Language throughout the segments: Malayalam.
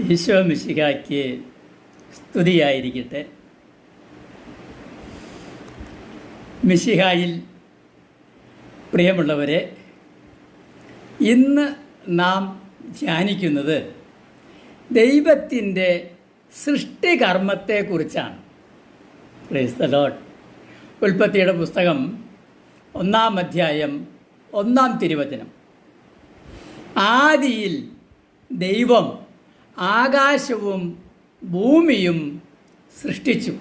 ഈശോ മിശിഹായ്ക്ക് സ്തുതിയായിരിക്കട്ടെ. മിശിഹായിൽ പ്രിയമുള്ളവരെ ഇന്ന് നാം ധ്യാനിക്കുന്നത് ദൈവത്തിന്റെ സൃഷ്ടികർമ്മത്തെക്കുറിച്ചാണ്. ലോഡ് ഉൽപ്പത്തിയുടെ പുസ്തകം ഒന്നാം അധ്യായം ഒന്നാം തിരുവചനം. ആദിയിൽ ദൈവം ആകാശവും ഭൂമിയും സൃഷ്ടിച്ചു.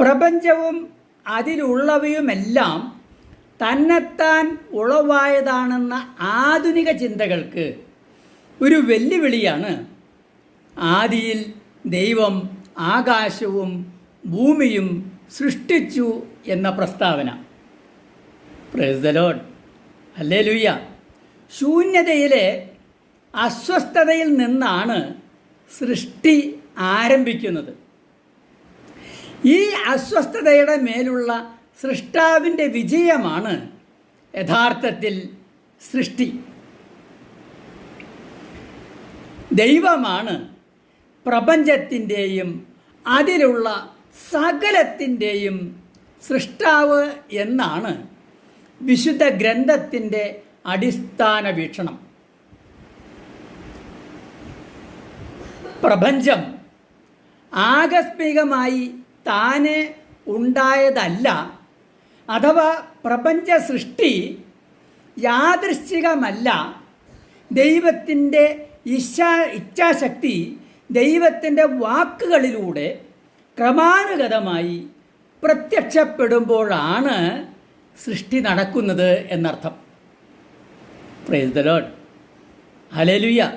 പ്രപഞ്ചവും അതിലുള്ളവയുമെല്ലാം തന്നെത്താൻ ഉളവായതാണെന്ന ആധുനിക ചിന്തകൾക്ക് ഒരു വെല്ലുവിളിയാണ് ആദിയിൽ ദൈവം ആകാശവും ഭൂമിയും സൃഷ്ടിച്ചു എന്ന പ്രസ്താവന. പ്രൈസ് ദ ലോഡ് അല്ലേ ലുയ്യ ശൂന്യതയിലെ അസ്വസ്ഥതയിൽ നിന്നാണ് സൃഷ്ടി ആരംഭിക്കുന്നത്. ഈ അസ്വസ്ഥതയുടെ മേലുള്ള സൃഷ്ടാവിന്റെ വിജയമാണ് യഥാർത്ഥത്തിൽ സൃഷ്ടി. ദൈവമാണ് പ്രപഞ്ചത്തിന്റെയും അതിലുള്ള സകലത്തിന്റെയും സൃഷ്ടാവ് എന്നാണ് വിശുദ്ധ ഗ്രന്ഥത്തിന്റെ അടിസ്ഥാന വീക്ഷണം. പ്രപഞ്ചം ആകസ്മികമായി താനെ ഉണ്ടായതല്ല. അഥവാ പ്രപഞ്ച സൃഷ്ടി യാദൃശ്ചികമല്ല. ദൈവത്തിന്റെ ഇച്ഛാ ഇച്ഛാശക്തി ദൈവത്തിന്റെ വാക്കുകളിലൂടെ ക്രമാനുഗതമായി പ്രത്യക്ഷപ്പെടുമ്പോഴാണ് സൃഷ്ടി നടക്കുന്നത് എന്നർത്ഥം. പ്രേതലോട്ട് ഹലേലുയ്യ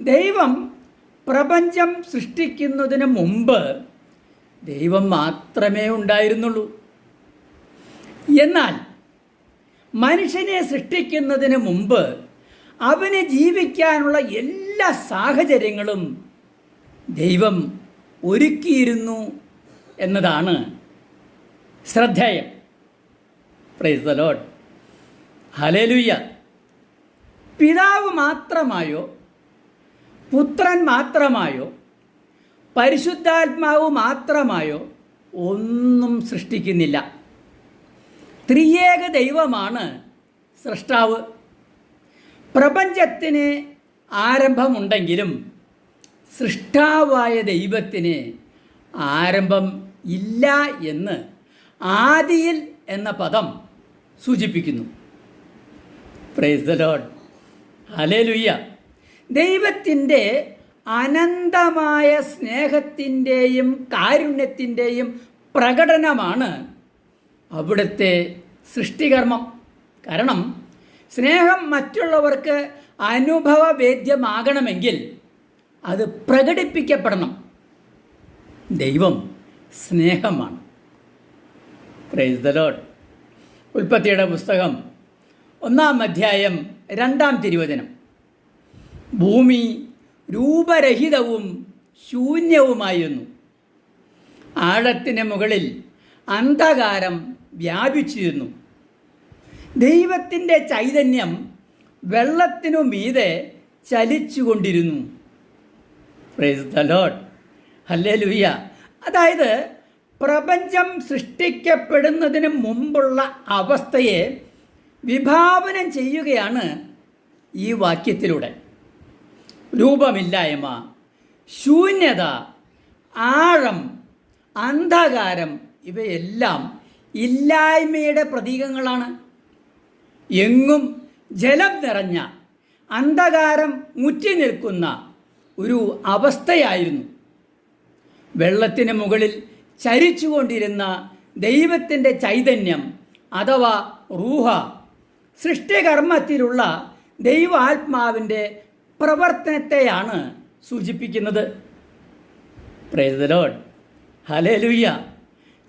ദൈവം പ്രപഞ്ചം സൃഷ്ടിക്കുന്നതിന് മുമ്പ് ദൈവം മാത്രമേ ഉണ്ടായിരുന്നുള്ളൂ. എന്നാൽ മനുഷ്യനെ സൃഷ്ടിക്കുന്നതിന് മുമ്പ് അവന് ജീവിക്കാനുള്ള എല്ലാ സാഹചര്യങ്ങളും ദൈവം ഒരുക്കിയിരുന്നു എന്നതാണ് ശ്രദ്ധേയം. പ്രൈസ് ലോഡ് ഹലേലുയ്യ പിതാവ് മാത്രമായോ പുത്രൻ മാത്രമായോ പരിശുദ്ധാത്മാവ് മാത്രമായോ ഒന്നും സൃഷ്ടിക്കുന്നില്ല. ത്രിയേക ദൈവമാണ് സൃഷ്ടാവ്. പ്രപഞ്ചത്തിന് ആരംഭമുണ്ടെങ്കിലും സൃഷ്ടാവായ ദൈവത്തിന് ആരംഭം ഇല്ല എന്ന് ആദിയിൽ എന്ന പദം സൂചിപ്പിക്കുന്നു. പ്രൈസ് ദ ലോഡ് ഹലേലുയ്യ ദൈവത്തിന്റെ അനന്തമായ സ്നേഹത്തിന്റെയും കാരുണ്യത്തിന്റെയും പ്രകടനമാണ് അവിടുത്തെ സൃഷ്ടികർമ്മം. കാരണം സ്നേഹം മറ്റുള്ളവർക്ക് അനുഭവവേദ്യമാകണമെങ്കിൽ അത് പ്രകടിപ്പിക്കപ്പെടണം. ദൈവം സ്നേഹമാണ്. പ്രൈസ് ദ ലോഡ് ഉൽപ്പത്തിയുടെ പുസ്തകം ഒന്നാം അധ്യായം രണ്ടാം തിരുവചനം. ഭൂമി രൂപരഹിതവും ശൂന്യവുമായിരുന്നു. ആഴത്തിന് മുകളിൽ അന്ധകാരം വ്യാപിച്ചിരുന്നു. ദൈവത്തിന്റെ ചൈതന്യം വെള്ളത്തിനു മീതെ ചലിച്ചുകൊണ്ടിരുന്നു. പ്രൈസ് ദ അതായത് പ്രപഞ്ചം സൃഷ്ടിക്കപ്പെടുന്നതിന് മുമ്പുള്ള അവസ്ഥയെ വിഭാവനം ചെയ്യുകയാണ് ഈ വാക്യത്തിലൂടെ. രൂപമില്ലായ്മ. ശൂന്യത ആഴം അന്ധകാരം ഇവയെല്ലാം ഇല്ലായ്മയുടെ പ്രതീകങ്ങളാണ്. എങ്ങും ജലം നിറഞ്ഞ അന്ധകാരം മുറ്റി നിൽക്കുന്ന ഒരു അവസ്ഥയായിരുന്നു. വെള്ളത്തിന് മുകളിൽ ചരിച്ചുകൊണ്ടിരുന്ന ദൈവത്തിന്റെ ചൈതന്യം അഥവാ റൂഹ സൃഷ്ടികർമ്മത്തിലുള്ള ദൈവാത്മാവിന്റെ പ്രവർത്തനത്തെയാണ് സൂചിപ്പിക്കുന്നത്. പ്രേതലോഡ് ഹലേലുയ്യ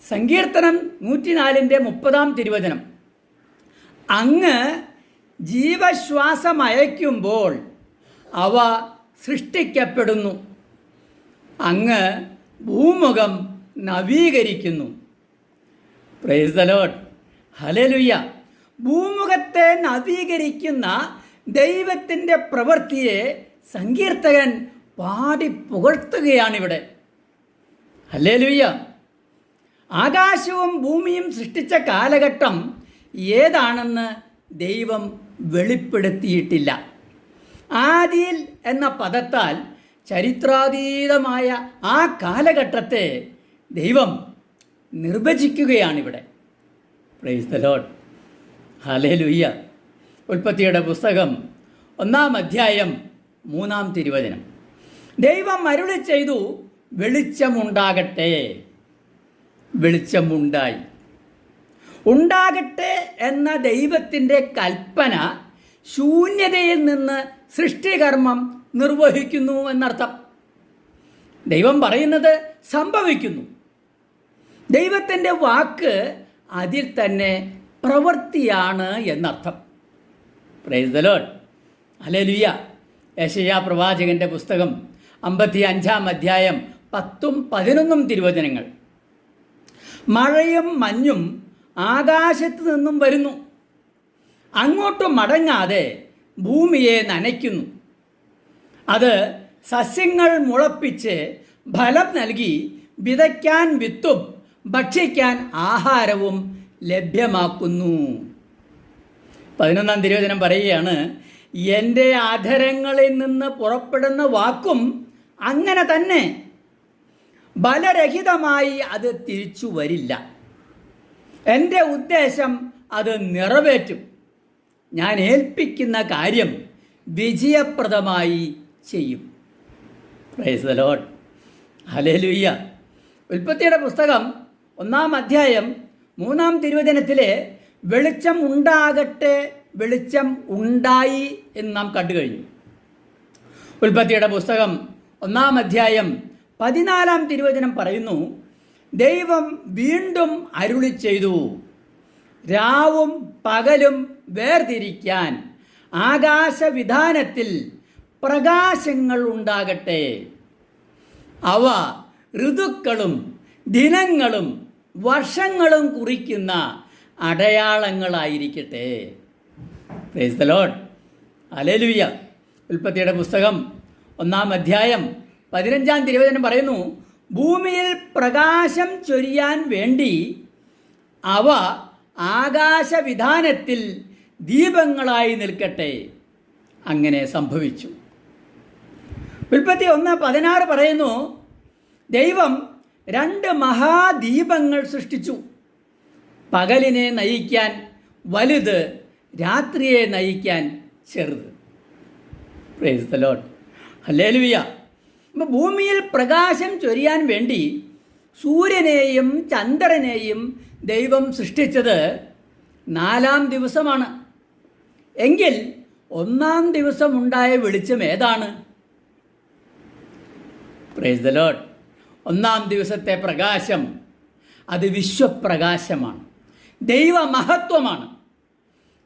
സങ്കീർത്തനം നൂറ്റിനാലിന്റെ മുപ്പതാം തിരുവചനം. അങ്ങ് ജീവശ്വാസമയക്കുമ്പോൾ അവ സൃഷ്ടിക്കപ്പെടുന്നു. അങ്ങ് ഭൂമുഖം നവീകരിക്കുന്നു. പ്രൈസ് ദ ലോഡ് ഹലലുയ്യ ഭൂമുഖത്തെ നവീകരിക്കുന്ന ദൈവത്തിന്റെ പ്രവൃത്തിയെ സങ്കീർത്തകൻ പാടി പുകഴ്ത്തുകയാണിവിടെ. അല്ലേ ലുയ്യ ആകാശവും ഭൂമിയും സൃഷ്ടിച്ച കാലഘട്ടം ഏതാണെന്ന് ദൈവം വെളിപ്പെടുത്തിയിട്ടില്ല. ആദിയിൽ എന്ന പദത്താൽ ചരിത്രാതീതമായ ആ കാലഘട്ടത്തെ ദൈവം നിർവചിക്കുകയാണിവിടെ. പ്രൈസ് ദ ലോഡ് ഹലേ ലുയ്യ ഉൽപ്പത്തിയുടെ പുസ്തകം ഒന്നാം അധ്യായം മൂന്നാം തിരുവചനം. ദൈവം അരുളി ചെയ്തു വെളിച്ചമുണ്ടാകട്ടെ. വെളിച്ചമുണ്ടായി. ഉണ്ടാകട്ടെ എന്ന ദൈവത്തിന്റെ കൽപ്പന ശൂന്യതയിൽ നിന്ന് സൃഷ്ടികർമ്മം നിർവഹിക്കുന്നു എന്നർത്ഥം. ദൈവം പറയുന്നത് സംഭവിക്കുന്നു. ദൈവത്തിന്റെ വാക്ക് അതിൽ തന്നെ പ്രവൃത്തിയാണ് എന്നർത്ഥം. പ്രൈസ് ദ ലോഡ് അലലുയ യശയാ പ്രവാചകന്റെ പുസ്തകം അമ്പത്തി അഞ്ചാം അധ്യായം പത്തും പതിനൊന്നും തിരുവചനങ്ങൾ. മഴയും മഞ്ഞും ആകാശത്ത് നിന്നും വരുന്നു. അങ്ങോട്ട് മടങ്ങാതെ ഭൂമിയെ നനയ്ക്കുന്നു. അത് സസ്യങ്ങൾ മുളപ്പിച്ച് ഫലം നൽകി വിതയ്ക്കാൻ വിത്തും ഭക്ഷിക്കാൻ ആഹാരവും ലഭ്യമാക്കുന്നു. പതിനൊന്നാം തിരുവചനം പറയുകയാണ് എന്റെ അധരങ്ങളിൽ നിന്ന് പുറപ്പെടുന്ന വാക്കും അങ്ങനെ തന്നെ. ബലരഹിതമായി അത് തിരിച്ചു വരില്ല. എന്റെ ഉദ്ദേശം അത് നിറവേറ്റും. ഞാൻ ഏൽപ്പിക്കുന്ന കാര്യം വിജയപ്രദമായി ചെയ്യും. പ്രൈസ് ലോഡ് ഹലേലുയ്യ ഉൽപ്പത്തിയുടെ പുസ്തകം ഒന്നാം അധ്യായം മൂന്നാം തിരുവചനത്തിലെ വെളിച്ചം ഉണ്ടാകട്ടെ വെളിച്ചം ഉണ്ടായി എന്ന് നാം കണ്ടു കഴിഞ്ഞു. ഉൽപ്പത്തിയുടെ പുസ്തകം ഒന്നാം അധ്യായം പതിനാലാം തിരുവചനം പറയുന്നു ദൈവം വീണ്ടും അരുളി ചെയ്തു രാവും പകലും വേർതിരിക്കാൻ ആകാശവിധാനത്തിൽ പ്രകാശങ്ങൾ ഉണ്ടാകട്ടെ. അവ ഋതുക്കളും ദിനങ്ങളും വർഷങ്ങളും കുറിക്കുന്ന അടയാളങ്ങളായിരിക്കട്ടെ. പ്രൈസ് ദ ലോഡ് അലേലുയ്യ ഉൽപ്പത്തിയുടെ പുസ്തകം ഒന്നാം അധ്യായം പതിനഞ്ചാം തിരുവചനം പറയുന്നു ഭൂമിയിൽ പ്രകാശം ചൊരിയാൻ വേണ്ടി അവ ആകാശവിധാനത്തിൽ ദീപങ്ങളായി നിൽക്കട്ടെ. അങ്ങനെ സംഭവിച്ചു. ഉൽപ്പത്തി ഒന്ന് പതിനാറ് പറയുന്നു ദൈവം രണ്ട് മഹാദീപങ്ങൾ സൃഷ്ടിച്ചു. പകലിനെ നയിക്കാൻ വലുത് രാത്രിയെ നയിക്കാൻ ചെറുത്. പ്രേസ് ദ അല്ലേ ലുവിയ അപ്പം ഭൂമിയിൽ പ്രകാശം ചൊരിയാൻ വേണ്ടി സൂര്യനെയും ചന്ദ്രനെയും ദൈവം സൃഷ്ടിച്ചത് നാലാം ദിവസമാണ്. എങ്കിൽ ഒന്നാം ദിവസമുണ്ടായ വെളിച്ചം ഏതാണ്? പ്രേസ് ദ ലോട്ട് ഒന്നാം ദിവസത്തെ പ്രകാശം അത് വിശ്വപ്രകാശമാണ്. ദൈവമഹത്വമാണ്.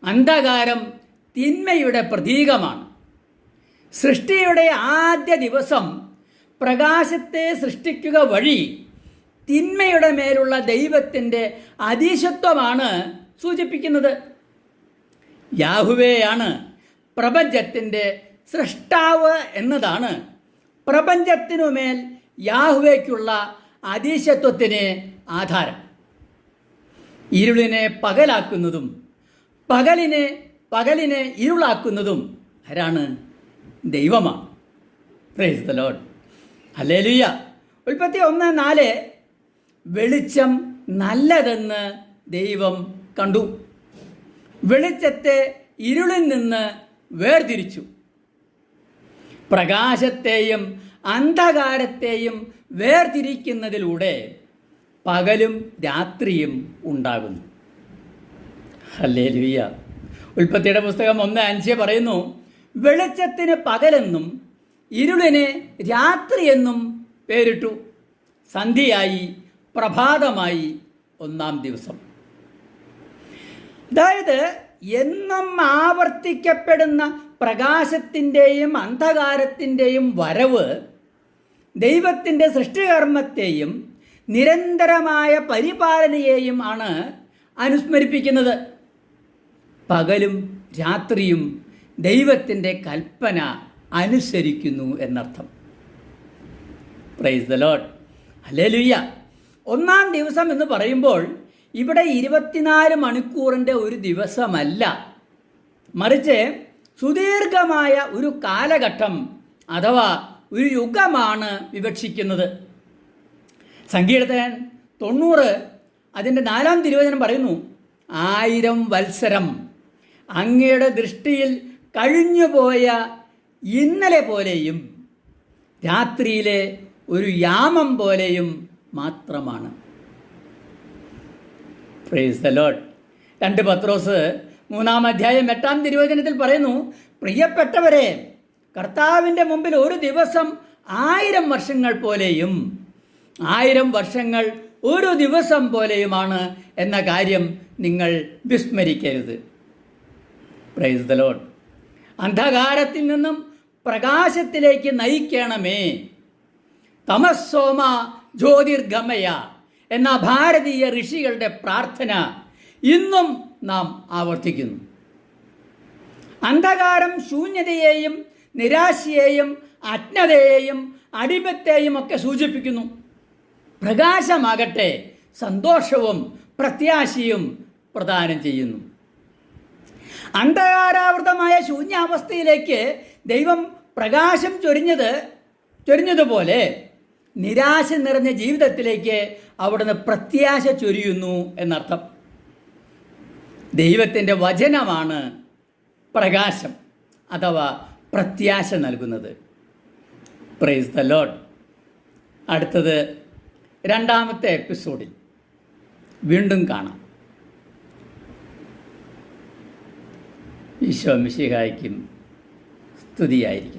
അന്ധകാരം തിന്മയുടെ പ്രതീകമാണ്. സൃഷ്ടിയുടെ ആദ്യ ദിവസം പ്രകാശത്തെ സൃഷ്ടിക്കുക വഴി തിന്മയുടെ മേലുള്ള ദൈവത്തിന്റെ അതീശത്വമാണ് സൂചിപ്പിക്കുന്നത്. യാഹുവേയാണ് പ്രപഞ്ചത്തിന്റെ സൃഷ്ടാവ് എന്നതാണ്. പ്രപഞ്ചത്തിനുമേൽ യാഹുവേക്കുള്ള അതീശത്വത്തിന് ആധാരം. ഇരുളിനെ പകലാക്കുന്നതും പകലിനെ പകലിനെ ഇരുളാക്കുന്നതും ആരാണ്? ദൈവമാണ്. പ്രേസ് ദ ലോഡ് ഹല്ലേലൂയ ഉൽപ്പത്തി ഒന്ന് നാല് വെളിച്ചം നല്ലതെന്ന് ദൈവം കണ്ടു. വെളിച്ചത്തെ ഇരുളിൽ നിന്ന് വേർതിരിച്ചു. പ്രകാശത്തെയും അന്ധകാരത്തെയും വേർതിരിക്കുന്നതിലൂടെ പകലും രാത്രിയും ഉണ്ടാകുന്നു. അല്ലേ ലുയ്യ ഉൽപ്പത്തിയുടെ പുസ്തകം ഒന്ന് അഞ്ച് പറയുന്നു വെളിച്ചത്തിന് പകലെന്നും ഇരുളിന് രാത്രിയെന്നും പേരിട്ടു. സന്ധ്യയായി പ്രഭാതമായി ഒന്നാം ദിവസം. അതായത് എന്നും ആവർത്തിക്കപ്പെടുന്ന പ്രകാശത്തിന്റെയും അന്ധകാരത്തിന്റെയും വരവ് ദൈവത്തിന്റെ സൃഷ്ടികർമ്മത്തെയും നിരന്തരമായ പരിപാലനയെയും ആണ് അനുസ്മരിപ്പിക്കുന്നത്. പകലും രാത്രിയും ദൈവത്തിന്റെ കൽപ്പന അനുസരിക്കുന്നു എന്നർത്ഥം. പ്രൈസ് ദ ലോഡ് ഹല്ലേലൂയ ഒന്നാം ദിവസം എന്ന് പറയുമ്പോൾ ഇവിടെ ഇരുപത്തിനാല് മണിക്കൂറിന്റെ ഒരു ദിവസമല്ല. മറിച്ച് സുദീർഘമായ ഒരു കാലഘട്ടം അഥവാ ഒരു യുഗമാണ് വിവക്ഷിക്കുന്നത്. സങ്കീർത്തകൻ തൊണ്ണൂറ്. അതിന്റെ നാലാം തിരുവചനം പറയുന്നു ആയിരം വത്സരം അങ്ങയുടെ ദൃഷ്ടിയിൽ കഴിഞ്ഞുപോയ ഇന്നലെ പോലെയും രാത്രിയിലെ ഒരു യാമം പോലെയും മാത്രമാണ്. രണ്ട് പത്രോസ് മൂന്നാം അധ്യായം എട്ടാം തിരുവചനത്തിൽ പറയുന്നു പ്രിയപ്പെട്ടവരെ കർത്താവിന്റെ മുമ്പിൽ ഒരു ദിവസം ആയിരം വർഷങ്ങൾ പോലെയും ആയിരം വർഷങ്ങൾ ഒരു ദിവസം പോലെയുമാണ് എന്ന കാര്യം നിങ്ങൾ വിസ്മരിക്കരുത്. പ്രൈസ് ദ ലോഡ് അന്ധകാരത്തിൽ നിന്നും പ്രകാശത്തിലേക്ക് നയിക്കണമേ. തമസ്സോമ ജ്യോതിർഗമയ എന്ന ഭാരതീയ ഋഷികളുടെ പ്രാർത്ഥന ഇന്നും നാം ആവർത്തിക്കുന്നു. അന്ധകാരം ശൂന്യതയെയും നിരാശയെയും അജ്ഞതയെയും അടിമത്തെയും ഒക്കെ സൂചിപ്പിക്കുന്നു. പ്രകാശമാകട്ടെ സന്തോഷവും പ്രത്യാശയും പ്രദാനം ചെയ്യുന്നു. അന്ധകാരാവൃതമായ ശൂന്യാവസ്ഥയിലേക്ക് ദൈവം പ്രകാശം ചൊരിഞ്ഞത് ചൊരിഞ്ഞതുപോലെ നിരാശ നിറഞ്ഞ ജീവിതത്തിലേക്ക് അവിടുന്ന് പ്രത്യാശ ചൊരിയുന്നു എന്നർത്ഥം. ദൈവത്തിന്റെ വചനമാണ് പ്രകാശം അഥവാ പ്രത്യാശ നൽകുന്നത്. പ്രൈസ് ദ ലോഡ് അടുത്തത് രണ്ടാമത്തെ എപ്പിസോഡിൽ വീണ്ടും കാണാം. ഈശോ മിശിഹായ്ക്കും സ്തുതിയായിരിക്കും